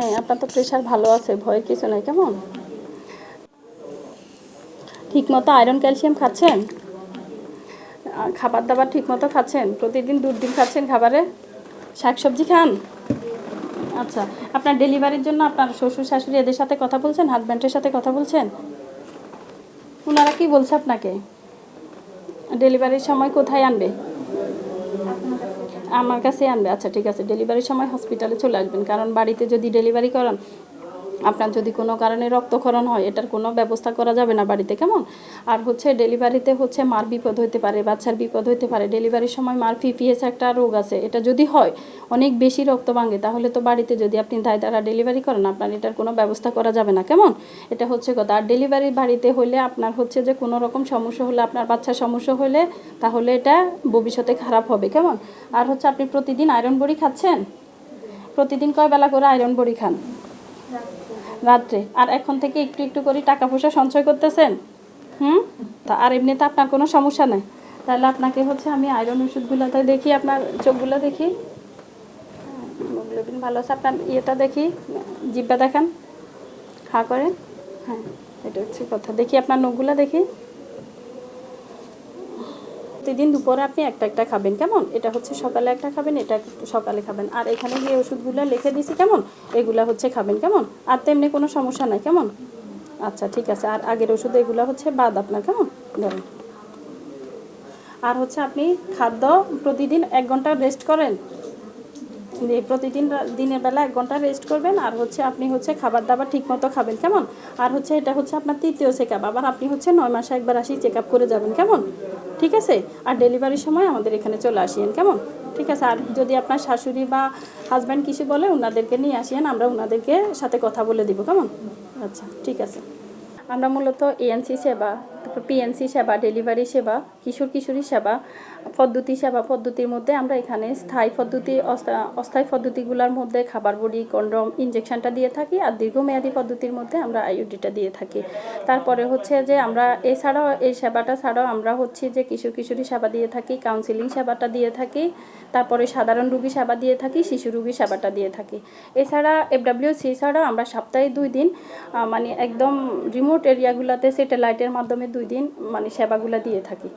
হ্যাঁ আপনার তো প্রেশার ভালো আছে ভয়ের কিছু নাই, কেমন? ঠিকমতো আয়রন, ক্যালসিয়াম খাচ্ছেন? খাবার দাবার ঠিকমতো খাচ্ছেন? প্রতিদিন দুধ ডিম খাচ্ছেন খাবারে? শাকসবজি খান? আচ্ছা আপনার ডেলিভারির জন্য আপনার শ্বশুর, শাশুড়ি এদের সাথে কথা বলছেন? হাজব্যান্ডের সাথে কথা বলছেন? ওনারা কি বলছে আপনাকে? ডেলিভারির সময় কোথায় আনবে? আমার কাছে আনবে। আচ্ছা ঠিক আছে, ডেলিভারির সময় হসপিটালে চলে আসবেন। কারণ বাড়িতে যদি ডেলিভারি করান আপনার যদি কোনো কারণে রক্তক্ষরণ হয়, এটার কোনো ব্যবস্থা করা যাবে না বাড়িতে, কেমন? আর হচ্ছে ডেলিভারিতে হচ্ছে মার বিপদ হতে পারে, বাচ্চার বিপদ হতে পারে, ডেলিভারির সময় মার ফিপিএস একটা রোগ আছে, এটা যদি হয়, অনেক বেশি রক্ত ভাঙে, তাহলে তো বাড়িতে যদি আপনি দায় দ্বারা ডেলিভারি করেন, আপনার এটার কোনো ব্যবস্থা করা যাবে না, কেমন? এটা হচ্ছে কথা। আর ডেলিভারি বাড়িতে হলে আপনার হচ্ছে যে কোনো রকম সমস্যা হলে, আপনার বাচ্চার সমস্যা হলে তাহলে এটা ভবিষ্যতে খারাপ হবে, কেমন? আর হচ্ছে আপনি প্রতিদিন আয়রন বড়ি খাচ্ছেন? প্রতিদিন কয় বেলা করে আয়রন বড়ি খান? রাত্রে। আর এখন থেকে একটু একটু করে টাকা পয়সা সঞ্চয় করতেছেন? হুম? তা আর এমনিতে আপনার কোনো সমস্যা নেই। তাহলে আপনাকে হচ্ছে আমি আয়রন ওষুধগুলোতে দেখি, আপনার চোখগুলো দেখি। হিমোগ্লোবিন ভালো আছে, আপনার ইয়েটা দেখি, জিব্বা দেখান। হা করেন হ্যাঁ এটা হচ্ছে কথা। দেখি আপনার নখগুলো দেখি। প্রতিদিন দুপুরে আপনি একটা একটা খাবেন, কেমন? এটা হচ্ছে সকালে একটা খাবেন, এটা সকালে খাবেন। আর এখানে যে ওষুধগুলো লিখে দিয়েছি কেমন? এগুলো হচ্ছে খাবেন, কেমন? আর তেমনি কোনো সমস্যা নাই, কেমন? আচ্ছা ঠিক আছে। আর আগের ওষুধ এগুলো হচ্ছে বাদ আপনার, কেমন? ধরেন। আর হচ্ছে আপনি খাদ্য প্রতিদিন এক ঘণ্টা রেস্ট করেন প্রতিদিন দিনের বেলা এক ঘণ্টা রেস্ট করবেন, আর হচ্ছে আপনি হচ্ছে খাবার দাবার ঠিক মতো খাবেন, কেমন? আর হচ্ছে এটা হচ্ছে আপনার তৃতীয় চেক আপ আবার আপনি হচ্ছে নয় মাসে একবার আসি চেক আপ করে যাবেন, কেমন? ঠিক আছে? আর ডেলিভারির সময় আমাদের এখানে চলে আসিয়েন, কেমন? ঠিক আছে? আর যদি আপনার শাশুড়ি বা হাজব্যান্ড কিছু বলে ওনাদেরকে নিয়ে আসিয়েন, আমরা ওনাদেরকে সাথে কথা বলে দিব, কেমন? আচ্ছা ঠিক আছে। আমরা মূলত এএনসি সেবা তারপর পিএনসি সেবা ডেলিভারি সেবা, কিশোর কিশোরী সেবা, পদ্ধতি সেবা, পদ্ধতির মধ্যে আমরা এখানে স্থায়ী পদ্ধতি অস্থায়ী পদ্ধতিগুলোর মধ্যে খাবার বড়ি, কন্ডম ইনজেকশনটা দিয়ে থাকি আর দীর্ঘমেয়াদী পদ্ধতির মধ্যে আমরা আইওডিটা দিয়ে থাকি। তারপরে হচ্ছে যে আমরা এছাড়াও এই সেবাটা ছাড়াও আমরা হচ্ছে যে কিশোর কিশোরী সেবা দিয়ে থাকি কাউন্সিলিং সেবাটা দিয়ে থাকি, তারপরে সাধারণ রুগী সেবা দিয়ে থাকি, শিশু রুগী সেবাটা দিয়ে থাকি। এছাড়া এফডাব্লিউসি ছাড়াও আমরা সপ্তাহে দুই দিন মানে একদম রিমোট এরিয়াগুলোতে স্যাটেলাইটের মাধ্যমে দুই দিন মানে সেবাগুলো দিয়ে থাকি।